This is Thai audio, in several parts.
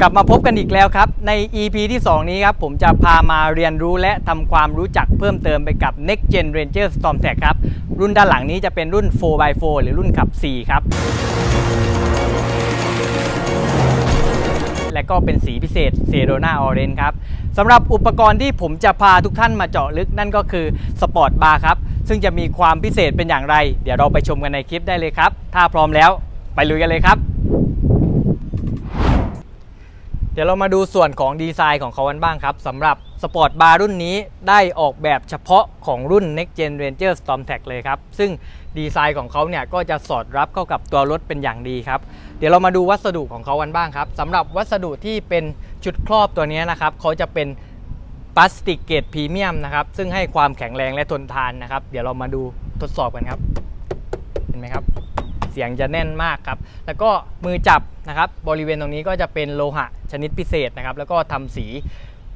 กลับมาพบกันอีกแล้วครับ ใน EP ที่ 2 นี้ครับ ผมจะพามาเรียนรู้และทำความรู้จักเพิ่มเติมไปกับ Next Gen Ranger Storm Tech ครับ รุ่นด้านหลังนี้จะเป็นรุ่น 4x4 หรือรุ่นขับ 4 ครับ และก็เป็นสีพิเศษเซโ o นาออเรนครับสำหรับอุปกรณ์ที่ผมจะพาทุกท่านมาเจาะลึกนั่นก็คือสปอร์ตบาร์ครับ ซึ่งจะมีความพิเศษเป็นอย่างไร เดี๋ยวเราไปชมกันในคลิปได้เลยครับ ถ้าพร้อมแล้ว ไปลุยกันเลยครับ เดี๋ยวเรามาดูส่วนของดีไซน์ของเขากันบ้างครับสำหรับสปอร์ตบาร์รุ่นนี้ได้ออกแบบเฉพาะของรุ่น Next Gen Ranger Storm Tech เลยครับ ซึ่งดีไซน์ของเขาเนี่ยก็จะสอดรับเข้ากับตัวรถเป็นอย่างดีครับ เดี๋ยวเรามาดูวัสดุของเขากันบ้างครับสำหรับวัสดุที่เป็นชุดครอบตัวนี้นะครับเขาจะเป็นพลาสติกเกรดพรีเมียมนะครับซึ่งให้ความแข็งแรงและทนทานนะครับ เดี๋ยวเรามาดูทดสอบกันครับ เห็นไหมครับ เสียงจะแน่นมากครับ แล้วก็มือจับนะครับ บริเวณตรงนี้ก็จะเป็นโลหะชนิดพิเศษนะครับ แล้วก็ทำสี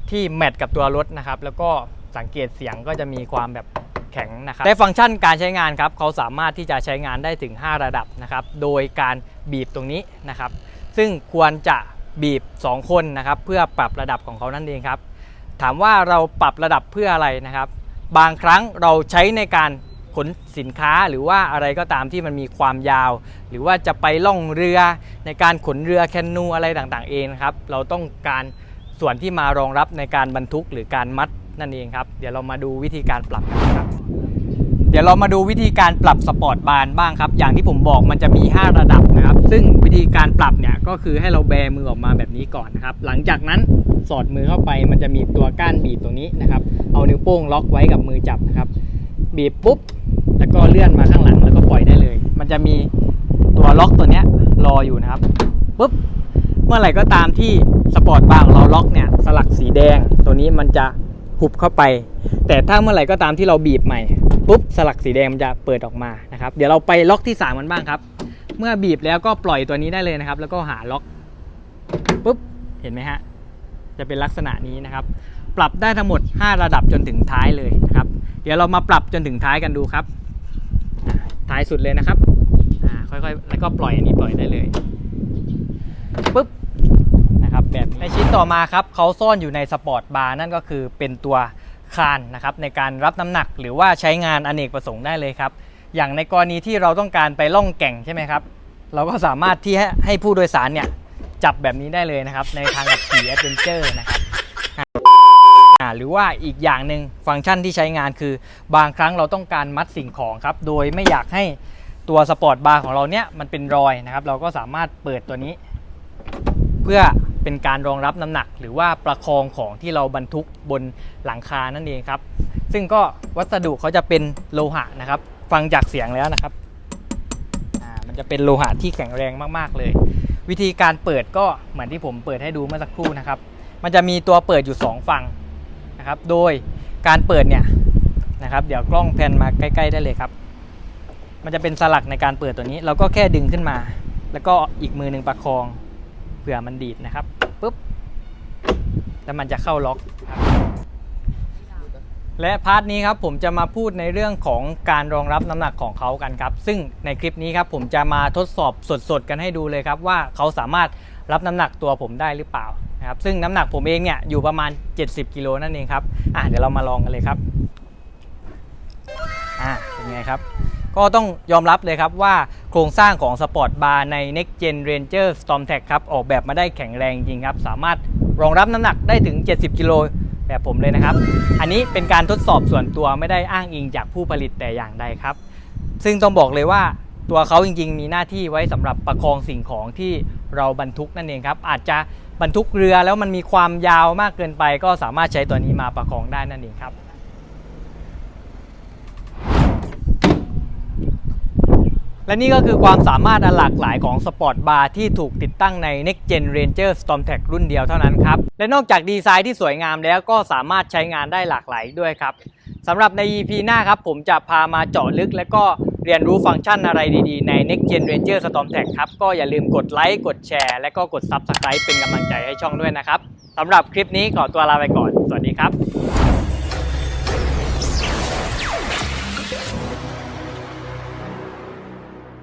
ที่แมทกับตัวรถนะครับ แล้วก็สังเกตเสียงก็จะมีความแบบแข็งนะครับในฟังก์ชันการใช้งานครับเขาสามารถที่จะใช้งานได้ถึง 5 ระดับนะครับ โดยการบีบตรงนี้นะครับ ซึ่งควรจะบีบ 2 คนนะครับ เพื่อปรับระดับของเขานั่นเองครับ ถามว่าเราปรับระดับเพื่ออะไรนะครับ บางครั้งเราใช้ในการ ขนสินค้าหรือว่าอะไรก็ตามที่มันมีความยาว หรือว่าจะไปล่องเรือในการขนเรือแคนูอะไรต่างๆเองครับ เราต้องการส่วนที่มารองรับในการบรรทุกหรือการมัดนั่นเองครับ เดี๋ยวเรามาดูวิธีการปรับกันะครับ เดี๋ยวเรามาดูวิธีการปรับสปอร์ตบาร์บ้างครับ อย่างที่ผมบอกมันจะมี 5 ระดับนะครับ ซึ่งวิธีการปรับเนี่ยก็คือให้เราแบมือออกมาแบบนี้ก่อนนะครับ หลังจากนั้นสอดมือเข้าไปมันจะมีตัวก้านบีบตรงนี้นะครับ เอานิ้วโป้งล็อกไว้กับมือจับนะครับ บีบปุ๊บ แล้วก็เลื่อนมาข้างหลังแล้วก็ปล่อยได้เลย มันจะมีตัวล็อกตัวเนี้ยรออยู่นะครับปุ๊บเมื่อไหร่ก็ตามที่สปอร์ตบาร์ของเราล็อกเนี่ยสลักสีแดงตัวนี้มันจะหุบเข้าไป แต่ถ้าเมื่อไหร่ก็ตามที่เราบีบใหม่ปุ๊บสลักสีแดงมันจะเปิดออกมานะครับเดี๋ยวเราไปล็อกที่3มันบ้างครับ เมื่อบีบแล้วก็ปล่อยตัวนี้ได้เลยนะครับ แล้วก็หาล็อกปุ๊บเห็นไหมฮะจะเป็นลักษณะนี้นะครับ ปรับได้ทั้งหมด 5 ระดับจนถึงท้ายเลยนะครับ เดี๋ยวเรามาปรับจนถึงท้ายกันดูครับ ท้ายสุดเลยนะครับอ่าค่อยๆ แล้วก็ปล่อยอันนี้ปล่อยได้เลยปุ๊บนะครับแบบนี้ในชิ้นต่อมาครับเขาซ่อนอยู่ในสปอร์ตบาร์นั่นก็คือเป็นตัวคานนะครับในการรับน้ำหนักหรือว่าใช้งานอเนกประสงค์ได้เลยครับ อย่างในกรณีที่เราต้องการไปล่องแก่งใช่ไหมครับเราก็สามารถที่ให้ให้ผู้โดยสารเนี่ยจับแบบนี้ได้เลยนะครับ ในทางขับขี่แอดเวนเจอร์นะครับอ่า หรือว่าอีกอย่างหนึ่งฟังก์ชันที่ใช้งานคือบางครั้งเราต้องการมัดสิ่งของครับ โดยไม่อยากให้ตัวสปอร์ตบาร์ของเราเนี่ยมันเป็นรอยนะครับ เราก็สามารถเปิดตัวนี้ เพื่อเป็นการรองรับน้ำหนัก หรือว่าประคองของที่เราบรรทุกบนหลังคานั่นเองครับ ซึ่งก็วัสดุเขาจะเป็นโลหะนะครับ ฟังจากเสียงแล้วนะครับมันจะเป็นโลหะที่แข็งแรงมากๆเลย วิธีการเปิดก็เหมือนที่ผมเปิดให้ดูเมื่อสักครู่นะครับ มันจะมีตัวเปิดอยู่ 2 ฝั่ง นะครับ โดยการเปิดเนี่ยนะครับเดี๋ยวกล้องแพนมาใกล้ๆได้เลยครับ มันจะเป็นสลักในการเปิดตัวนี้ เราก็แค่ดึงขึ้นมา แล้วก็อีกมือหนึ่งประคองเผื่อมันดีดนะครับปุ๊บแล้วมันจะเข้าล็อก และพาร์ทนี้ครับผมจะมาพูดในเรื่องของการรองรับน้ำหนักของเขากันครับ ซึ่งในคลิปนี้ครับผมจะมาทดสอบสดๆกันให้ดูเลยครับว่าเขาสามารถรับน้ำหนักตัวผมได้หรือเปล่า นะครับซึ่งน้ำหนักผมเองเนี่ยอยู่ประมาณ 70 กิโลนั่นเองครับอะเดี๋ยวเรามาลองกันเลยครับอะเป็นไงครับ ก็ต้องยอมรับเลยครับว่าโครงสร้างของสปอร์ตบาร์ใน Next Gen Ranger Storm Tech ครับออกแบบมาได้แข็งแรงจริงครับ สามารถรองรับน้ำหนักได้ถึง 70 กิโลแบบผมเลยนะครับ อันนี้เป็นการทดสอบส่วนตัวไม่ได้อ้างอิงจากผู้ผลิตแต่อย่างใดครับ ซึ่งต้องบอกเลยว่าตัวเขาจริงๆ มีหน้าที่ไว้สำหรับประคองสิ่งของที่เราบรรทุกนั่นเองครับ อาจจะ บรรทุกเรือแล้วมันมีความยาวมากเกินไป ก็สามารถใช้ตัวนี้มาประคองได้นั่นเองครับและนี่ก็คือความสามารถอันหลากหลายของสปอร์ตบาร์ที่ถูกติดตั้งใน Next Gen Ranger Storm Tech รุ่นเดียวเท่านั้นครับ และนอกจากดีไซน์ที่สวยงามแล้วก็สามารถใช้งานได้หลากหลายด้วยครับสำหรับใน EP หน้าครับ ผมจะพามาเจาะลึกและก็ เรียนรู้ฟังก์ชันอะไรดีๆ ใน Next Gen Ranger Storm Tech ครับ ก็อย่าลืมกดไลค์ กดแชร์ และก็กด Subscribe เป็นกำลังใจให้ช่องด้วยนะครับสำหรับคลิปนี้ขอตัวลาไปก่อน สวัสดีครับ